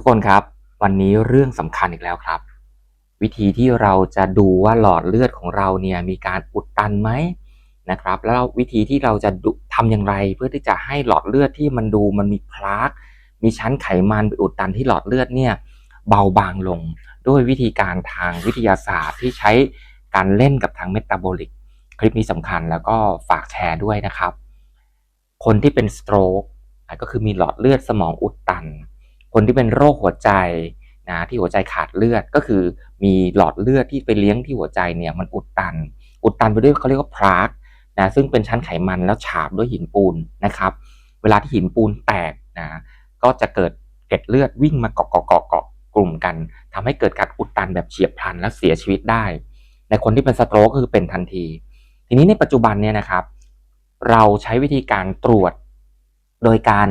ทุกคนครับ วันนี้เรื่องสำคัญอีกแล้วครับ วิธีที่เราจะดูว่าหลอดเลือดของเราเนี่ยมีการอุดตันไหมนะครับ แล้ววิธีที่เราจะทำอย่างไรเพื่อที่จะให้หลอดเลือดที่มันดูมันมีพลากมีชั้นไขมันไปอุดตันที่หลอดเลือดเนี่ยเบาบางลงด้วยวิธีการทางวิทยาศาสตร์ที่ใช้การเล่นกับทางเมตาบอลิกคลิปนี้สำคัญแล้วก็ฝากแชร์ด้วยนะครับ คนที่เป็นสโตรกก็คือมีหลอดเลือดสมองอุดตัน คนที่เป็นโรคหัวใจนะที่หัวใจขาดเลือดก็คือมีหลอดเลือดที่ไปเลี้ยงที่หัวใจเนี่ยมันอุดตัน อุดตันไปด้วยเขาเรียกว่าพลากนะซึ่งเป็นชั้นไขมันแล้วฉาบด้วยหินปูนนะครับ เวลาที่หินปูนแตกนะก็จะเกิดเกล็ดเลือดวิ่งมาเกาะเกาะเกาะเกาะกลุ่มกันทำให้เกิดการอุดตันแบบเฉียบพลันและเสียชีวิตได้ ในคนที่เป็นสโตรกก็คือเป็นทันที ทีนี้ในปัจจุบันเนี่ยนะครับ เราใช้วิธีการตรวจ โดยการ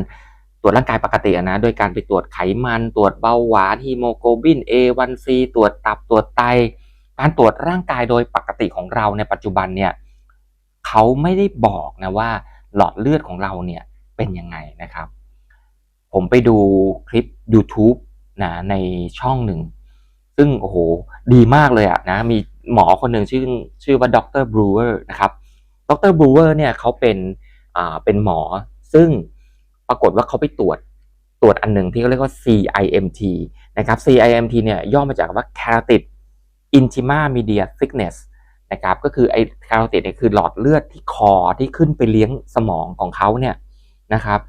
ตรวจร่างกายปกตินะโดยการไปตรวจไขมัน ตรวจเบาหวานฮีโมโกลบิน A1C ตรวจตับตรวจไต การตรวจร่างกายโดยปกติของเราในปัจจุบันเนี่ยเขาไม่ได้บอกนะว่าหลอดเลือดของเราเนี่ยเป็นยังไงนะครับ ผมไปดูคลิป YouTube นะในช่องหนึ่ง ซึ่งโอ้โหดีมากเลยอะนะมีหมอคนหนึ่งชื่อชื่อว่าดรบรูเวอร์นะครับดรบรูเวอร์เนี่ยเขาเป็นอ่าเป็นหมอซึ่ง ปรากฏว่าเขาไปตรวจตรวจอันหนึ่งที่เขาเรียกว่า CIMT นะครับ CIMT เนี่ยย่อมาจากว่า Carotid Intima Media Thickness นะครับก็คือไอ้ Carotid เนี่ยคือหลอดเลือดที่คอที่ขึ้นไปเลี้ยงสมองของเขาเนี่ยนะครับ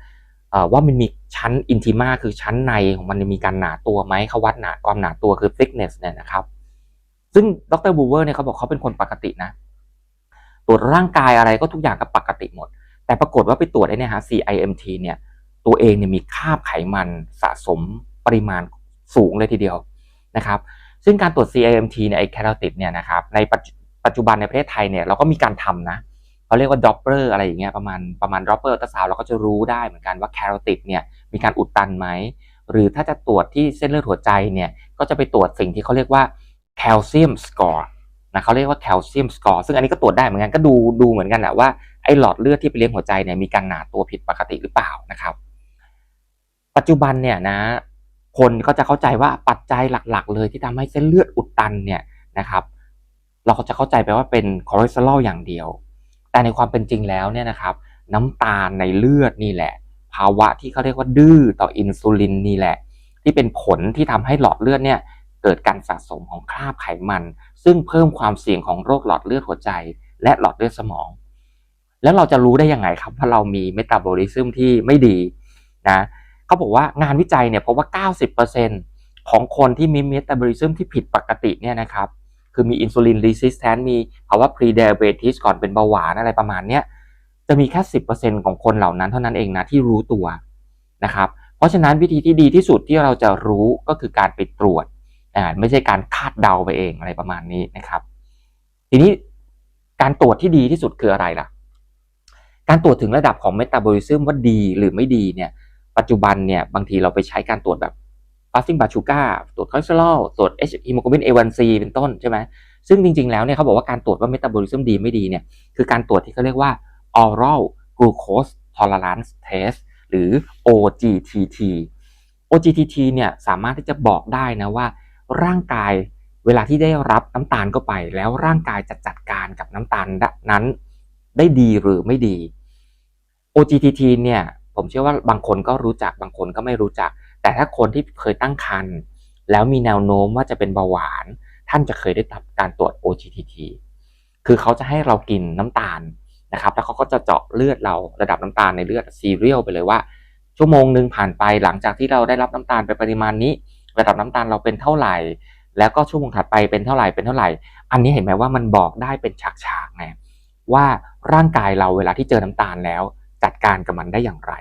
ว่ามันมีชั้นอินทิมาคือชั้นในของมันมีการหนาตัวไหมเขาวัดหนาความหนาตัวคือ thickness เนี่ยนะครับ ซึ่งดรบูเวอร์เนี่ยเขาบอกเขาเป็นคนปกตินะ ตรวจร่างกายอะไรก็ทุกอย่างก็ปกติหมด แต่ปรากฏว่าไปตรวจไอ้นี่ฮะ CIMT เนี่ย ตัวเองเนี่ยมีคราบไขมันสะสมปริมาณสูงเลยทีเดียวนะครับ ซึ่งการตรวจ CIMT เนี่ยไอแคโรติดเนี่ยนะครับในปัจจุบันในประเทศไทยเนี่ยเราก็มีการทำนะเขาเรียกว่าดอปเปอร์อะไรอย่างเงี้ยประมาณประมาณดอปเปอร์อัลตราซาวเราก็จะรู้ได้เหมือนกันว่าแคโรติดเนี่ยมีการอุดตันไหมหรือถ้าจะตรวจที่เส้นเลือดหัวใจเนี่ยก็จะไปตรวจสิ่งที่เขาเรียกว่าแคลเซียมสกอร์นะเขาเรียกว่าแคลเซียมสกอร์ซึ่งอันนี้ก็ตรวจได้เหมือนกันก็ดูดูเหมือนกันแหละว่าไอ้หลอดเลือดที่ไปเลี้ยงหัวใจเนี่ยมีการหนาตัวผิดปกติหรือเปล่านะครับ ปัจจุบันเนี่ยนะคนก็จะเข้าใจว่าปัจจัยหลักๆ เลยที่ทำให้เส้นเลือดอุดตันเนี่ยนะครับ เราก็จะเข้าใจไปว่าเป็นคอเลสเตอรอลอย่างเดียว แต่ในความเป็นจริงแล้วเนี่ยนะครับ น้ำตาลในเลือดนี่แหละ ภาวะที่เขาเรียกว่าดื้อต่ออินซูลินนี่แหละ ที่เป็นผลที่ทำให้หลอดเลือดเนี่ยเกิดการสะสมของคราบไขมัน ซึ่งเพิ่มความเสี่ยงของโรคหลอดเลือดหัวใจ และหลอดเลือดสมอง แล้วเราจะรู้ได้ยังไงครับว่าเรามีเมตาบอลิซึมที่ไม่ดีนะ เขาบอกว่างานวิจัยเนี่ยพบว่า 90%ของคนที่มีเมตาบอลิซึมที่ผิดปกติเนี่ยนะครับคือมีอินซูลินรีสิสแทนมีภาวะพรีเดเบติสก่อนเป็นเบาหวานอะไรประมาณเนี้ยจะมีแค่สิบเปอร์เซ็นของคนเหล่านั้นเท่านั้นเองนะที่รู้ตัวนะครับเพราะฉะนั้นวิธีที่ดีที่สุดที่เราจะรู้ก็คือการไปตรวจอ่าไม่ใช่การคาดเดาไปเองอะไรประมาณนี้นะครับ ทีนี้การตรวจที่ดีที่สุดคืออะไรล่ะ การตรวจถึงระดับของเมตาบอลิซึมว่าดีหรือไม่ดีเนี่ย ปัจจุบันเนี่ยบางทีเราไปใช้การตรวจแบบฟาสติ้งบาชูกาตรวจคอเลสเตอรอลตรวจฮีโมโกลบิน A1C เป็นต้นใช่ไหมซึ่งจริง ๆ แล้วเนี่ยเขาบอกว่าการตรวจว่าเมตาบอลิซึมดีไม่ดีเนี่ยคือการตรวจที่เขาเรียกว่า oral glucose tolerance test หรือ OGTT OGTT เนี่ยสามารถที่จะบอกได้นะว่า ร่างกายเวลาที่ได้รับน้ำตาลเข้าไป แล้วร่างกายจะจัดการกับน้ำตาลนั้นได้ดีหรือไม่ดี OGTT เนี่ย ผมเชื่อว่าบางคนก็รู้จักบางคนก็ไม่รู้จัก แต่ถ้าคนที่เคยตั้งครรภ์แล้วมีแนวโน้มว่าจะเป็นเบาหวาน ท่านจะเคยได้รับการตรวจ OGTT คือเขาจะให้เรากินน้ำตาลนะครับแล้วเขาก็จะเจาะเลือดเราระดับน้ำตาลในเลือดซีเรียลไปเลยว่า ชั่วโมงหนึ่งผ่านไปหลังจากที่เราได้รับน้ำตาลไปปริมาณนี้ ระดับน้ำตาลเราเป็นเท่าไหร่ แล้วก็ชั่วโมงถัดไปเป็นเท่าไหร่เป็นเท่าไหร่ อันนี้เห็นไหมว่ามันบอกได้เป็นฉากๆไงว่าร่างกายเราเวลาที่เจอน้ำตาลแล้ว จัดการกับมันได้อย่างไร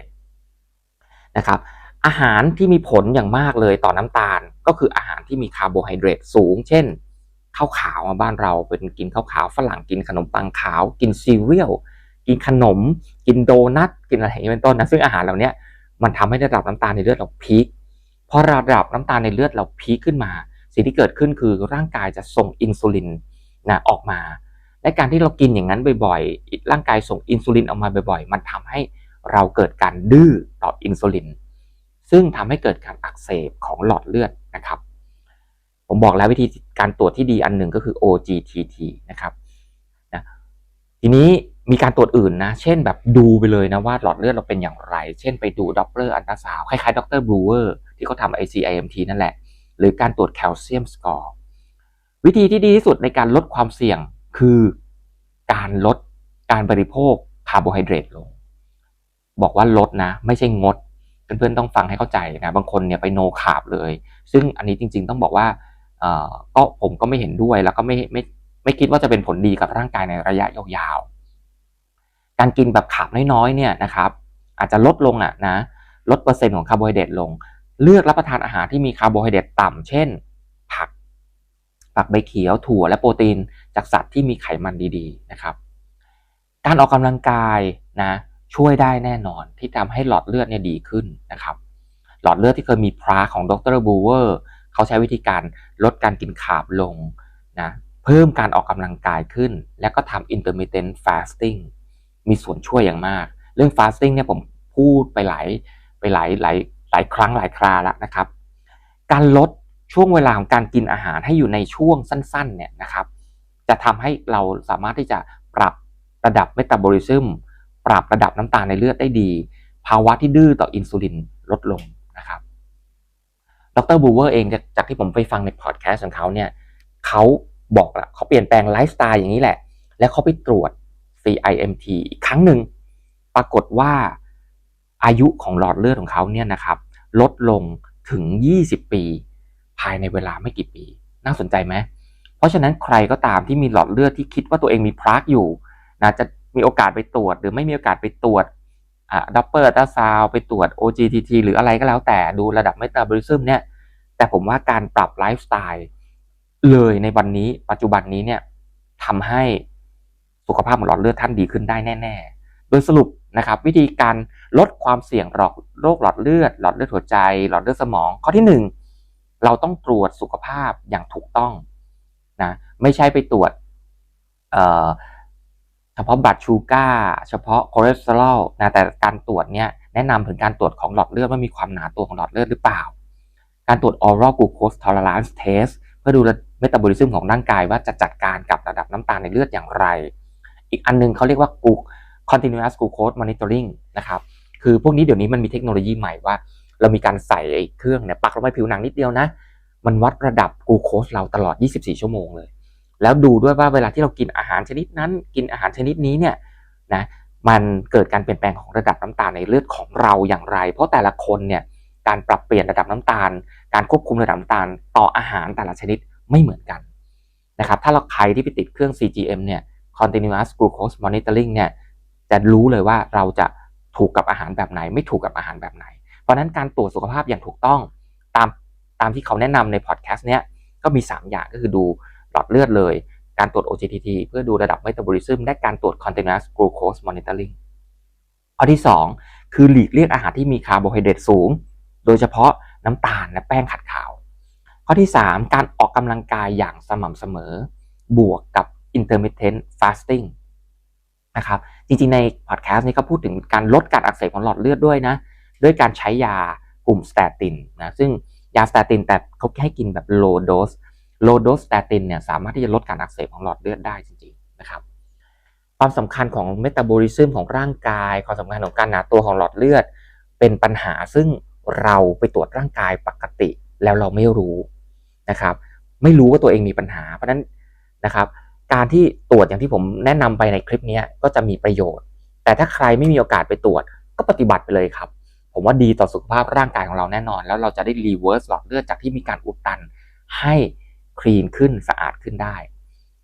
นะครับ อาหารที่มีผลอย่างมากเลยต่อน้ำตาล ก็คืออาหารที่มีคาร์โบไฮเดรตสูง เช่นข้าวขาวมาบ้านเราเป็นกินข้าวขาวฝรั่งกินขนมปังขาว กินซีเรียลกินขนม กินโดนัทกินอะไรอย่างนี้เป็นต้นนะซึ่งอาหารเหล่านี้มันทำให้ระดับน้ำตาลในเลือดเราพีคพอระดับน้ำตาลในเลือดเราพีคขึ้นมา สิ่งที่เกิดขึ้นคือร่างกายจะส่งอินซูลินนะออกมาและการที่เรากินอย่างนั้นบ่อยๆ ร่างกายส่งอินซูลินออกมาบ่อยๆ มันทำให้ เราเกิดการดื้อต่ออินซูลิน ซึ่งทำให้เกิดการอักเสบของหลอดเลือดนะครับ ผมบอกแล้ววิธีการตรวจที่ดีอันหนึ่งก็คือ OGTT นะครับนะทีนี้มีการตรวจอื่นนะ เช่นแบบดูไปเลยนะว่าหลอดเลือดเราเป็นอย่างไร เช่นไปดูด็อปเปอร์อันตราซาวคล้ายๆด็อกเตอร์บลูเวอร์ที่เขาทำ ICIMT นั่นแหละ หรือการตรวจแคลเซียมสกอร์วิธีที่ดีที่สุดในการลดความเสี่ยงคือการลดการบริโภคคาร์โบไฮเดรตลง บอกว่าลดนะ ไม่ใช่งด เพื่อนๆต้องฟังให้เข้าใจนะบางคนเนี่ยไปโนคาร์บเลย ซึ่งอันนี้จริง ๆ ต้องบอกว่าก็ผมก็ไม่เห็นด้วยแล้วก็ไม่ไม่ไม่คิดว่าจะเป็นผลดีกับร่างกายในระยะยาวๆ การกินแบบขาบน้อยๆเนี่ยนะครับอาจจะลดลงอะนะลดเปอร์เซ็นต์ของคาร์โบไฮเดรตลง เลือกรับประทานอาหารที่มีคาร์โบไฮเดรตต่ำเช่น ผัก ผักใบเขียวถั่วและโปรตีนจากสัตว์ที่มีไขมันดีๆนะครับ การออกกำลังกายนะ ช่วยได้แน่นอนที่ทำให้หลอดเลือดเนี่ยดีขึ้นนะครับ หลอดเลือดที่เคยมีพราของดรบูเวอร์เขาใช้วิธีการลดการกินขาบลงนะเพิ่มการออกกำลังกายขึ้น และก็ทำ intermittent fasting มีส่วนช่วยอย่างมาก เรื่อง fasting เนี่ยผมพูดไปหลายไปหลายหลายหลายครั้งหลายคราแล้วนะครับ การลดช่วงเวลาของการกินอาหารให้อยู่ในช่วงสั้นๆเนี่ยนะครับ จะทำให้เราสามารถที่จะปรับระดับเมตาบอลิซึม ปรับระดับน้ำตาลในเลือดได้ดี ภาวะที่ดื้อต่ออินซูลินลดลงนะครับ ดรบูเวอร์เองจากที่ผมไปฟังในพอดแคสต์ของเขาเนี่ยเขาบอกละเขาเปลี่ยนแปลงไลฟ์สไตล์อย่างนี้แหละ แล้วเขาไปตรวจ CIMT อีกครั้งหนึ่ง ปรากฏว่าอายุของหลอดเลือดของเขาเนี่ยนะครับ ลดลงถึง 20 ปี ภายในเวลาไม่กี่ปี น่าสนใจไหม เพราะฉะนั้นใครก็ตามที่มีหลอดเลือดที่คิดว่าตัวเองมีพรากอยู่นะจะ มีโอกาสไปตรวจ หรือไม่มีโอกาสไปตรวจอ่าดับเบิลตาซาวไปตรวจ OGTT หรืออะไรก็แล้วแต่ดูระดับเมตาบอลิซึมเนี่ยแต่ผมว่าการปรับไลฟ์สไตล์เลยในวันนี้ปัจจุบันนี้เนี่ยทำให้สุขภาพของหลอดเลือดท่านดีขึ้นได้แน่ๆ โดยสรุปนะครับวิธีการลดความเสี่ยงโรคหลอดเลือด หลอดเลือดหัวใจ หลอดเลือดสมอง ข้อที่ 1 เราต้องตรวจสุขภาพอย่างถูกต้องนะไม่ใช่ไปตรวจเฉพาะบัตรชูการ์เฉพาะคอเลสเตอรอลนะแต่การตรวจเนี่ยแนะนำถึงการตรวจของหลอดเลือดว่ามีความหนาตัวของหลอดเลือดหรือเปล่า การตรวจ oral glucose tolerance test เพื่อดูเมตาบอลิซึมของร่างกายว่าจะจัดการกับระดับน้ำตาลในเลือดอย่างไร อีกอันนึงเขาเรียกว่า continuous glucose monitoring นะครับคือพวกนี้เดี๋ยวนี้มันมีเทคโนโลยีใหม่ว่า เรามีการใส่เครื่องเนี่ยปักลงไปผิวหนังนิดเดียวนะ มันวัดระดับกลูโคสเราตลอด 24 ชั่วโมงเลย แล้วดูด้วยว่าเวลาที่เรากินอาหารชนิดนั้น กินอาหารชนิดนี้เนี่ยนะมันเกิดการเปลี่ยนแปลงของระดับน้ำตาลในเลือดของเราอย่างไร เพราะแต่ละคนเนี่ยการปรับเปลี่ยนระดับน้ำตาล การควบคุมระดับน้ำตาลต่ออาหารแต่ละชนิดไม่เหมือนกันนะครับถ้าเราใครที่ไปติดเครื่อง CGM เนี่ย continuous glucose monitoring เนี่ยจะรู้เลยว่าเราจะถูกกับอาหารแบบไหน ไม่ถูกกับอาหารแบบไหน เพราะนั้นการตรวจสุขภาพอย่างถูกต้องตามตามที่เขาแนะนำในพอดแคสต์เนี้ยก็มี 3 อย่างก็คือดู หลอดเลือดเลย การตรวจ OGTT เพื่อดูระดับเมตาบอลิซึมและการตรวจ continuous glucose monitoring ข้อที่ 2 คือหลีกเลี่ยงอาหารที่มีคาร์โบไฮเดรตสูง โดยเฉพาะน้ำตาลและแป้งขัดขาว ข้อที่ 3 การออกกำลังกายอย่างสม่ำเสมอ บวกกับ intermittent fasting นะครับจริงๆ ในพอดแคสต์นี้ก็พูดถึงการลดการอักเสบของหลอดเลือดด้วยนะ ด้วยการใช้ยากลุ่มสเตตินนะซึ่งยาสเตตินแต่เขาให้กินแบบ low dose low dose สเตตินเนี่ยสามารถที่จะลดการอักเสบของหลอดเลือดได้จริงๆนะครับความสำคัญของเมตาบอลิซึมของร่างกาย ความสำคัญของการหนาตัวของหลอดเลือด เป็นปัญหาซึ่งเราไปตรวจร่างกายปกติแล้วเราไม่รู้นะครับ ไม่รู้ว่าตัวเองมีปัญหา เพราะนั้นนะครับ การที่ตรวจอย่างที่ผมแนะนำไปในคลิปนี้ก็จะมีประโยชน์ แต่ถ้าใครไม่มีโอกาสไปตรวจก็ปฏิบัติไปเลยครับ ผมว่าดีต่อสุขภาพร่างกายของเราแน่นอน แล้วเราจะได้รีเวิร์สหลอดเลือดจากที่มีการอุดตันให้ คลีนขึ้นสะอาดขึ้นได้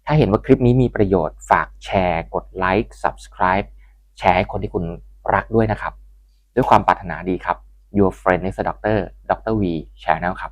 ถ้าเห็นว่าคลิปนี้มีประโยชน์ฝากแชร์ กดไลค์ subscribe แชร์ให้คนที่คุณรักด้วยนะครับ ด้วยความปรารถนาดีครับ Your Friend is a Doctor Dr. V Channel ครับ